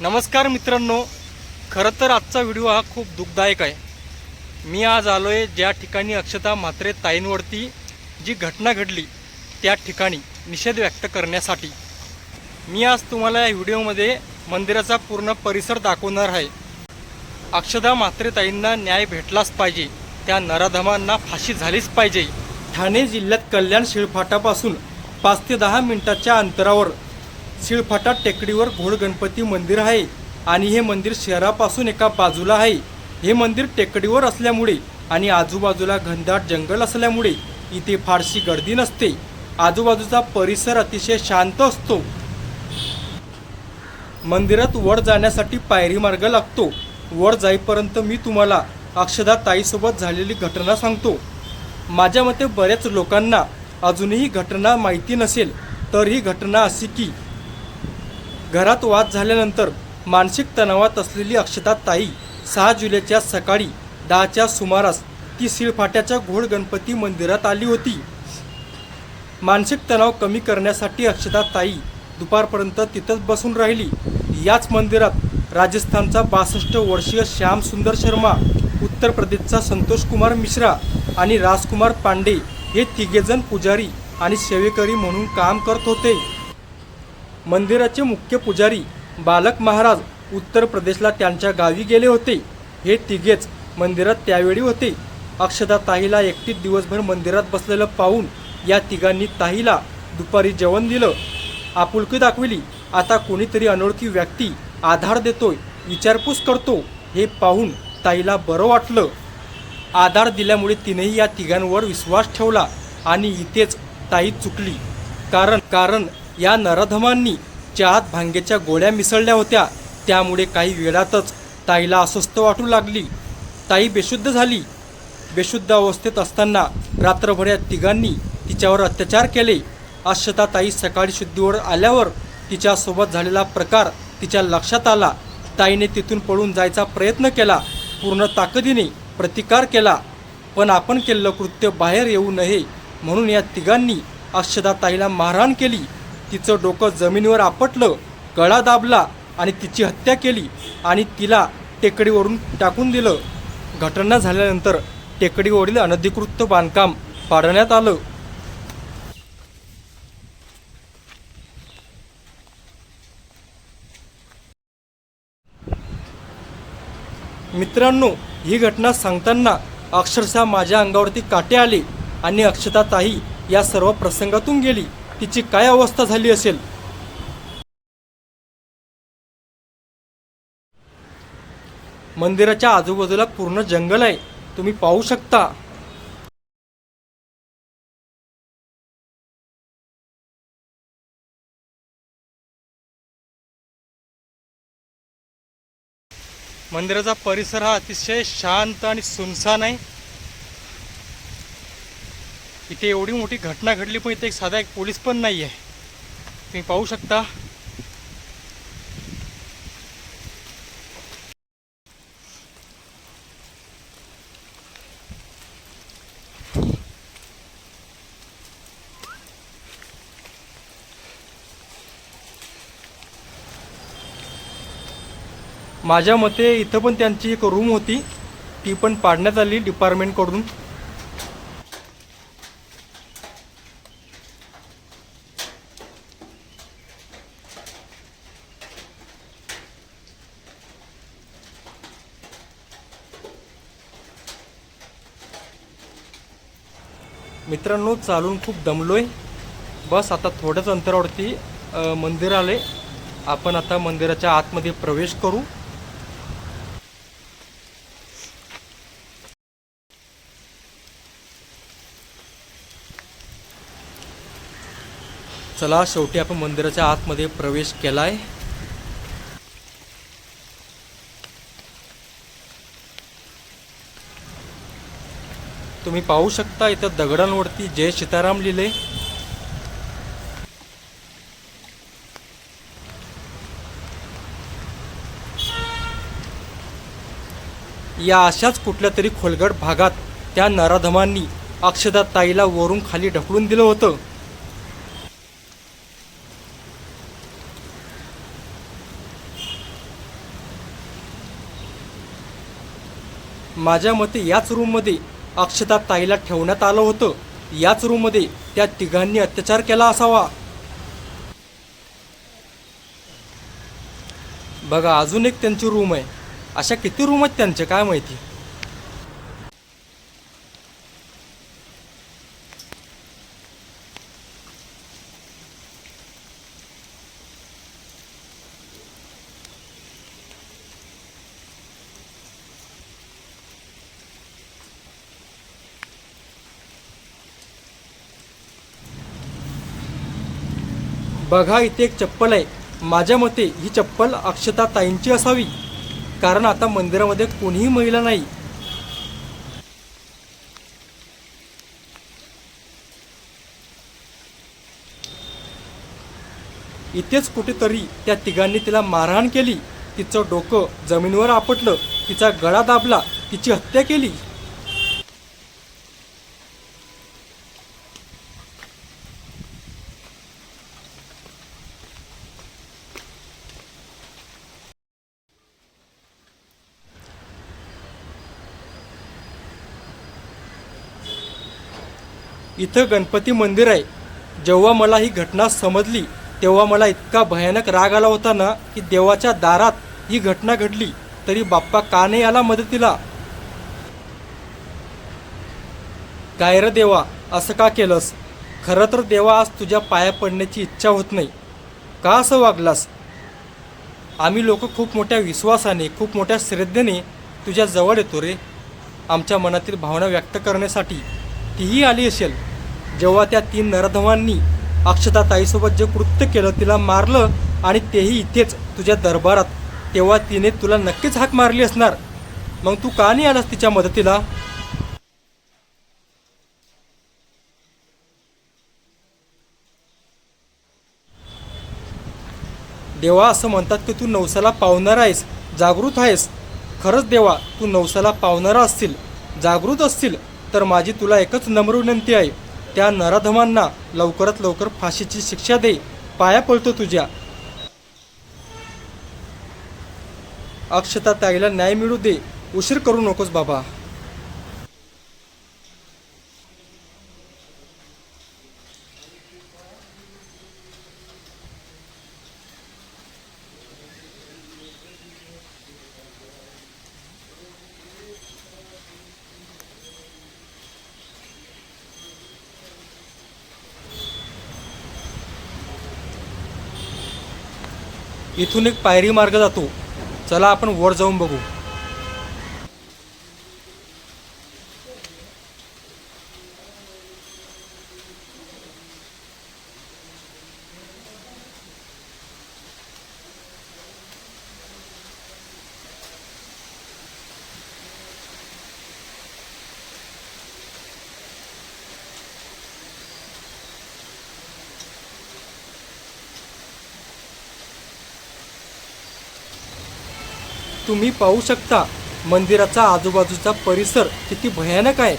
नमस्कार मित्रांनो खरं तर आजचा व्हिडिओ हा खूप दुःखदायक आहे. मी आज आलो आहे ज्या ठिकाणी अक्षता म्हात्रे ताईंवरती जी घटना घडली त्या ठिकाणी निषेध व्यक्त करण्यासाठी. मी आज तुम्हाला या व्हिडिओमध्ये मंदिराचा पूर्ण परिसर दाखवणार आहे. अक्षता म्हात्रे ताईंना न्याय भेटलाच पाहिजे त्या नराधमांना फाशी झालीच पाहिजे. ठाणे जिल्ह्यात कल्याण शिळफाटापासून पाच ते दहा मिनिटाच्या अंतरावर शिळफाटा टेकडीवर घोड गणपती मंदिर आहे आणि हे मंदिर शहरापासून एका बाजूला आहे. हे मंदिर टेकडीवर असल्यामुळे आणि आजूबाजूला घनदाट जंगल असल्यामुळे इथे फारशी गर्दी नसते. आजूबाजूचा परिसर अतिशय शांत असतो. मंदिरात वर जाण्यासाठी पायरी मार्ग लागतो. वर जाईपर्यंत मी तुम्हाला अक्षदा ताईसोबत झालेली घटना सांगतो. माझ्या मते बऱ्याच लोकांना अजूनही घटना माहिती नसेल तर ही घटना अशी की घरात वाद झाल्यानंतर मानसिक तणावात असलेली अक्षता ताई सहा जुलैच्या सकाळी दहाच्या सुमारास ती शिळफाट्याच्या घोड गणपती मंदिरात आली होती. मानसिक तणाव कमी करण्यासाठी अक्षता ताई दुपारपर्यंत तिथंच बसून राहिली. याच मंदिरात राजस्थानचा बासष्ट वर्षीय श्याम सुंदर शर्मा उत्तर प्रदेशचा संतोष कुमार मिश्रा आणि राजकुमार पांडे हे तिघेजण पुजारी आणि सेवेकरी म्हणून काम करत होते. मंदिराचे मुख्य पुजारी बालक महाराज उत्तर प्रदेशला त्यांच्या गावी गेले होते. हे तिघेच मंदिरात त्यावेळी होते. अक्षदा ताईला एकटीच दिवसभर मंदिरात बसलेलं पाहून या तिघांनी ताईला दुपारी जेवण दिलं. आपुलकी दाखविली. आता कोणीतरी अनोळखी व्यक्ती आधार देतोय विचारपूस करतो हे पाहून ताईला बरं वाटलं. आधार दिल्यामुळे तिनेही या तिघांवर विश्वास ठेवला आणि इथेच ताई चुकली. कारण कारण या नराधमांनी चहात भांगेच्या गोळ्या मिसळल्या होत्या. त्यामुळे काही वेळातच ताईला अस्वस्थ वाटू लागली. ताई बेशुद्ध झाली. बेशुद्ध अवस्थेत असताना रात्रभर या तिघांनी तिच्यावर अत्याचार केले. अक्षता ताई सकाळी शुद्धीवर आल्यावर तिच्यासोबत झालेला प्रकार तिच्या लक्षात आला. ताईने तिथून पळून जायचा प्रयत्न केला. पूर्ण ताकदीने प्रतिकार केला. पण आपण केलेलं कृत्य बाहेर येऊ नये म्हणून या तिघांनी अक्षदा ताईला मारहाण केली. तिचं डोकं जमिनीवर आपटलं गळा दाबला आणि तिची हत्या केली आणि तिला टेकडीवरून टाकून दिलं. घटना झाल्यानंतर टेकडीवरील अनधिकृत बांधकाम पाडण्यात आलं. मित्रांनो ही घटना सांगताना अक्षरशः माझ्या अंगावरती काटे आले आणि अक्षताताही या सर्व प्रसंगातून गेली. तिची काय अवस्था झाली असेल? मंदिराच्या आजूबाजूला पूर्ण जंगल आहे. तुम्ही पाहू शकता. मंदिराचा परिसर हा अतिशय शांत आणि सुनसान आहे. इथे एवढी मोठी घटना घडली पण इथे एक साधा एक पोलीस पण नाही आहे तुम्ही पाहू शकता. माझ्या मते इथं पण त्यांची एक रूम होती. ती पण पाडण्यात आली डिपार्टमेंटकडून. मित्रांनो चालून खूप दमलोय. बस आता थोड्याच अंतरावरती मंदिर आले आपण आता मंदिराच्या आतमध्ये प्रवेश करू. चला शेवटी आपण मंदिराच्या आतमध्ये प्रवेश केला आहे तुम्ही पाहू शकता इथं दगडांवरती जय सीताराम लिहिले. या अशाच कुठल्या तरी खोलगड भागात त्या नराधमांनी अक्षदा ताईला वरून खाली ढकलून दिलं होतं. माझ्या मते याच रूममध्ये अक्षता ताईला ठेवण्यात आलं होतं. याच रूममध्ये त्या तिघांनी अत्याचार केला असावा. बघा अजून एक त्यांची रूम आहे. अशा किती रूम आहेत त्यांचे काय माहिती? बघा इथे एक चप्पल आहे. माझ्या मते ही चप्पल अक्षता ताईंची असावी. कारण आता मंदिरामध्ये कोणीही महिला नाही. इथेच कुठेतरी त्या तिघांनी तिला मारहाण केली. तिचं डोकं जमिनीवर आपटलं. तिचा गळा दाबला. तिची हत्या केली. इथं गणपती मंदिर आहे. जेव्हा मला ही घटना समजली तेव्हा मला इतका भयानक राग आला होता ना की देवाच्या दारात ही घटना घडली तरी बाप्पा का नाही आला मदतीला? काय रे देवा असं का केलंस? खरं तर देवा आज तुझ्या पाया पडण्याची इच्छा होत नाही. का असं वागलास? आम्ही लोक खूप मोठ्या विश्वासाने खूप मोठ्या श्रद्धेने तुझ्या जवळ येतो रे. आमच्या मनातील भावना व्यक्त करण्यासाठी तीही आली असेल. जेव्हा त्या तीन नरधमांनी अक्षता ताईसोबत जे कृत्य केलं तिला मारलं आणि तेही इथेच तुझ्या दरबारात तेव्हा तिने तुला नक्कीच हाक मारली असणार. मग तू का नाही आलास तिच्या मदतीला? देवा असं म्हणतात की तू नवसाला पावणारा आहेस जागृत आहेस. खरंच देवा तू नवसाला पावणारा असतील जागृत असतील तर माझी तुला एकच नम्र विनंती आहे. त्या नराधमांना लवकरात लवकर फाशीची शिक्षा दे. पाया पडतो तुझ्या. अक्षता ताईला न्याय मिळू दे. उशीर करू नकोस बाबा. इथून एक पायरी मार्ग जातो. चला आपण वर जाऊन बघू. तुम्ही पाहू शकता. मंदिराचा आजूबाजूचा परिसर किती भयानक आहे.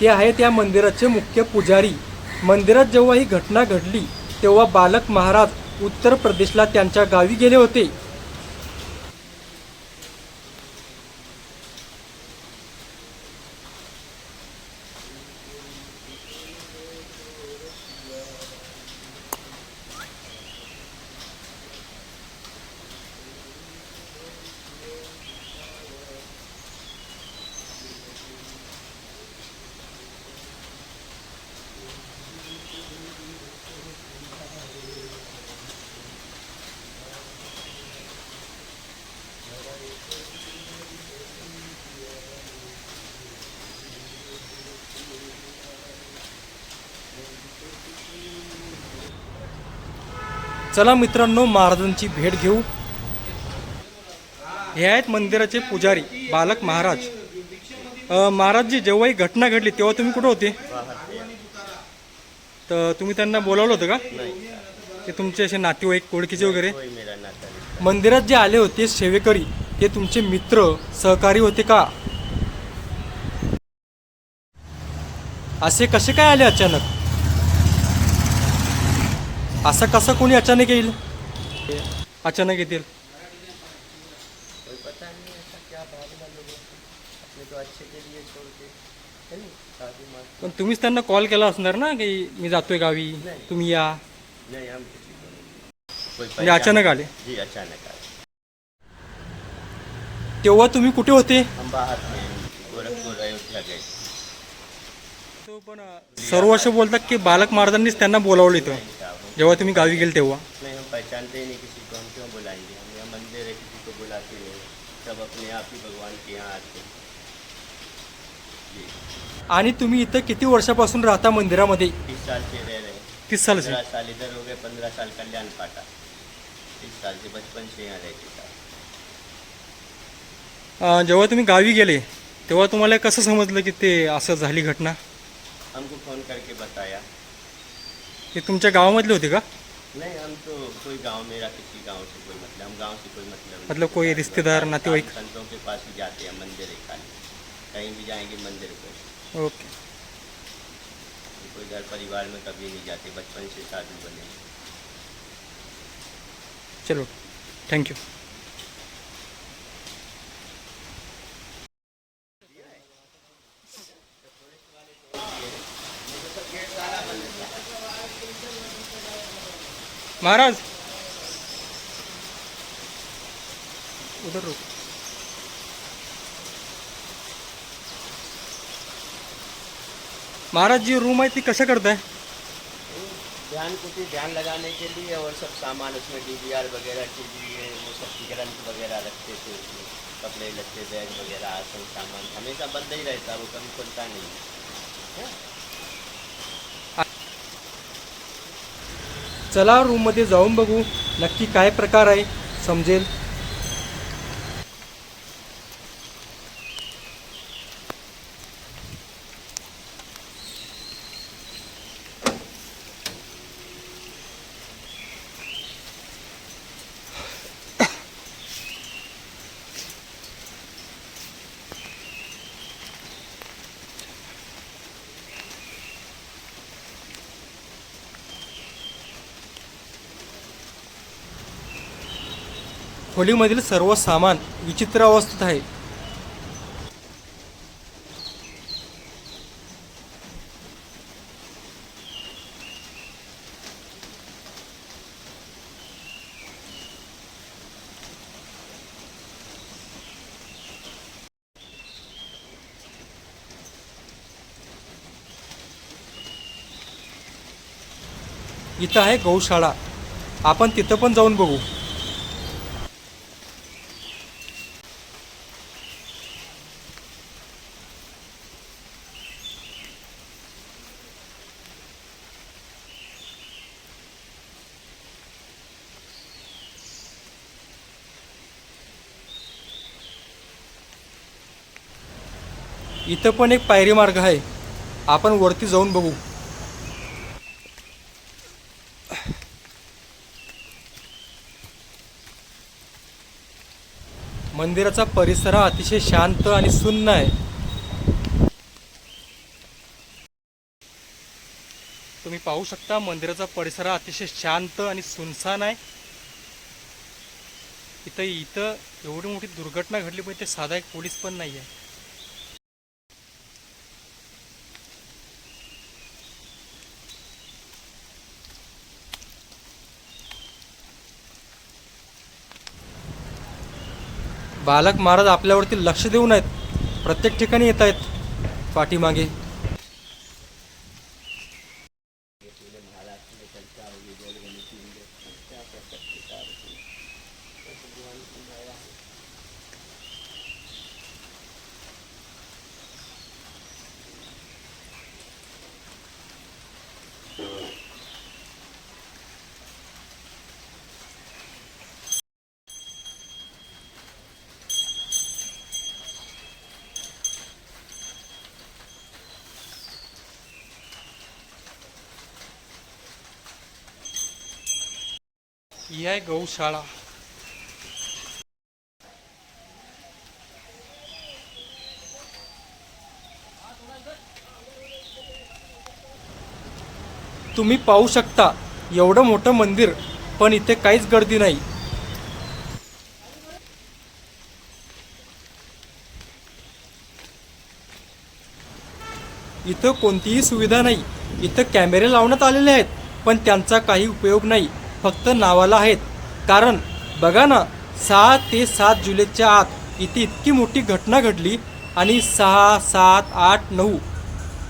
ते आहेत या मंदिराचे मुख्य पुजारी. मंदिरात जेव्हा ही घटना घडली तेव्हा बालक महाराज उत्तर प्रदेशला त्यांच्या गावी गेले होते. चला मित्रांनो महाराजांची भेट घेऊ. हे आहेत मंदिराचे पुजारी बालक महाराज. महाराज महाराजजी जेव्हा ही घटना घडली तेव्हा तुम्ही कुठे होते? तर तुम्ही त्यांना बोलावलं होतं का? ते तुमचे असे नातेवाईक ओळखीचे वगैरे? मंदिरात जे आले होते सेवेकरी ते तुमचे मित्र सहकारी होते का? असे कसे काय आले अचानक? असं कसं कोणी अचानक येईल? अचानक येतील. पण तुम्हीच त्यांना कॉल केला असणार ना की मी जातोय गावी तुम्ही या. म्हणजे अचानक आले. अचानक तेव्हा तुम्ही कुठे होते? पण सर्व असे बोलतात की बालक महाराजांनीच त्यांना बोलावलं इथं. जेव्हा तुम्ही गावी गेले तेव्हा? नहीं हम पहचानते ही नहीं किसी को हम क्यों बुलाएंगे? हम यहाँ मंदिर है किसी को बुलाते नहीं सब अपने आप ही भगवान के यहाँ आते हैं। जी। आणि तुम्ही इथं किती वर्षापासून राहता मंदिरामध्ये? तीस साल से रह रहे हैं। तीस साल से? पंद्रह साल इधर हो गए पंद्रह साल कल्याण पाटा। तीस साल से बचपन से यहाँ रहते था अं, जेव्हा तुम्ही गावी गेले तेव्हा तुम्हाला कसं समजलं की ते असं झाली घटना? हमको फ़ोन करके बताया। ते तुमच्या गावामधले होते का? नहीं हम तो कोई गाँव मेरा किसी गाँव से कोई मतलब हम गाँव से कोई मतलब नहीं मतलब कोई रिश्तेदार, हम नातेवाईक? संतों के पास ही जाते हैं मंदिर है खाली। कहीं भी जाएँगे मंदिर को ओके। कोई घर परिवार में कभी नहीं जाते बचपन से साधु बने चलो थँक्यू महाराज. उधर रुक. महाराज जी रूम आहे ती कशा करताय? ध्यान कुटी ध्यान लगाने के लिए और सब सामान उसमें डी वगैरह के लिए वो सब ग्रंथ वगैरह रखते थे उसमें। कपड़े लत्ते बैग वगैरह आसन सामान। हमेशा बंद ही रहता वो कभी खुलता नहीं। है? चला रूममध्ये जाऊन बघू. नक्की काय प्रकार आहे समजेल? खोलीमधील सर्व सामान विचित्र अवस्थेत आहे. इथं आहे गौशाळा. आपण तिथं पण जाऊन बघू. इथं पण एक पायरी मार्ग आहे. आपण वरती जाऊन बघू. मंदिराचा परिसर हा अतिशय शांत आणि सुन्न आहे. तुम्ही पाहू शकता मंदिराचा परिसर हा अतिशय शांत आणि सुनसान आहे. इथं इथं एवढी मोठी दुर्घटना घडली पण इथे साधा एक पोलीस पण नाही आहे बालक महाराज आपल्यावरती लक्ष देऊन आहेत. प्रत्येक ठिकाणी येत आहेत. पाठीमागे. ही आहे गौशाळा तुम्ही पाहू शकता एवढं मोठं मंदिर पण इथे काहीच गर्दी नाही. इथं कोणतीही सुविधा नाही. इथं कॅमेरे लावण्यात आलेले आहेत पण त्यांचा काही उपयोग नाही. फक्त नावाला आहेत. कारण बघा ना सहा ते सात जुलैच्या आत इथे इतकी मोठी घटना घडली आणि सहा सात आठ नऊ.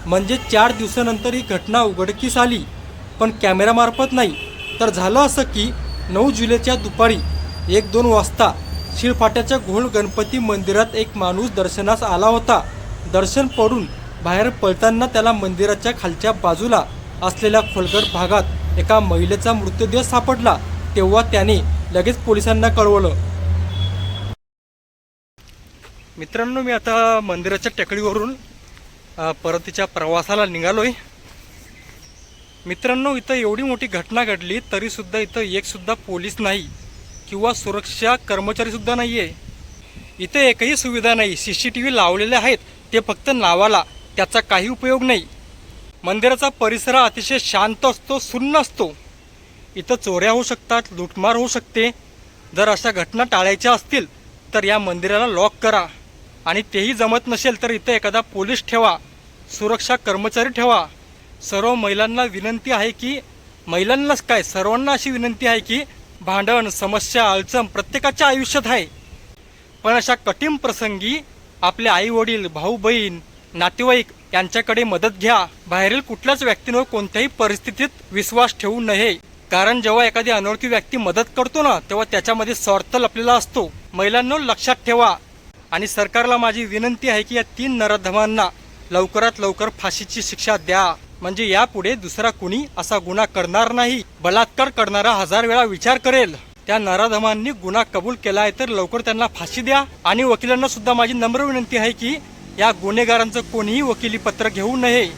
म्हणजे चार दिवसानंतर ही घटना उघडकीस आली. पण कॅमेरामार्फत नाही. तर झालं असं की नऊ जुलैच्या दुपारी एक दोन वाजता शिळफाट्याच्या घोळ गणपती मंदिरात एक माणूस दर्शनास आला होता. दर्शन पडून बाहेर पळताना त्याला मंदिराच्या खालच्या बाजूला असलेल्या खोलगट भागात एका महिलेचा मृतदेह सापडला तेव्हा त्याने लगेच पोलिसांना कळवलं. मित्रांनो मी आता मंदिराच्या टेकडीवरून परतीच्या प्रवासाला निघालोय. मित्रांनो इथं एवढी मोठी घटना घडली तरीसुद्धा इथं एकसुद्धा पोलीस नाही किंवा सुरक्षा कर्मचारीसुद्धा नाही आहे इथे एकही सुविधा नाही. सी सी टी व्ही लावलेले आहेत. ते फक्त नावाला. त्याचा काही उपयोग नाही. मंदिराचा परिसर हा अतिशय शांत असतो सुन्न असतो. इथं चोऱ्या होऊ शकतात लूटमार होऊ शकते. जर अशा घटना टाळायच्या असतील तर या मंदिराला लॉक करा. आणि तेही जमत नसेल तर इथं एखादा पोलीस ठेवा. सुरक्षा कर्मचारी ठेवा. सर्व महिलांना विनंती आहे की महिलांनाच काय सर्वांना अशी विनंती आहे की भांडण समस्या अडचण प्रत्येकाच्या आयुष्यात आहे. पण अशा कठीण प्रसंगी आपले आई वडील भाऊ बहीण नातेवाईक यांच्याकडे मदत घ्या. बाहेरील कुठल्याच व्यक्तींवर कोणत्याही परिस्थितीत विश्वास ठेवू नये. कारण जेव्हा एखादी अनोळखी व्यक्ती मदत करतो ना तेव्हा त्याच्यामध्ये स्वार्थ लपलेला असतो. महिलांनो लक्षात ठेवा. आणि सरकारला माझी विनंती आहे की या तीन नराधमांना लवकरात लवकर फाशीची शिक्षा द्या. म्हणजे यापुढे दुसरा कुणी असा गुन्हा करणार नाही. बलात्कार करणारा हजार वेळा विचार करेल. त्या नराधमांनी गुन्हा कबूल केला आहे तर लवकर त्यांना फाशी द्या. आणि वकिलांना सुद्धा माझी नम्र विनंती आहे की या गुन्हेगारांचं कोणीही वकिली पत्र घेऊ नये.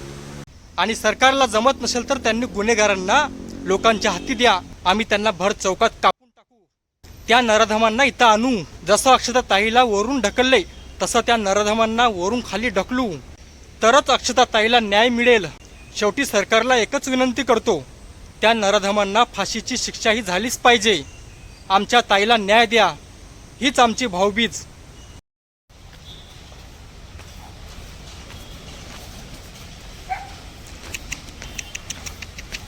आणि सरकारला जमत नसेल तर त्यांनी गुन्हेगारांना लोकांच्या हाती द्या. आम्ही त्यांना भर चौकात कापून टाकू. त्या नराधमांना इथं आणू. जसं अक्षता ताईला वरून ढकलले तसं त्या नराधमांना वरून खाली ढकलू. तरच अक्षता ताईला न्याय मिळेल. शेवटी सरकारला एकच विनंती करतो. त्या नराधमांना फाशीची शिक्षाही झालीच पाहिजे. आमच्या ताईला न्याय द्या. हीच आमची भाऊबीज.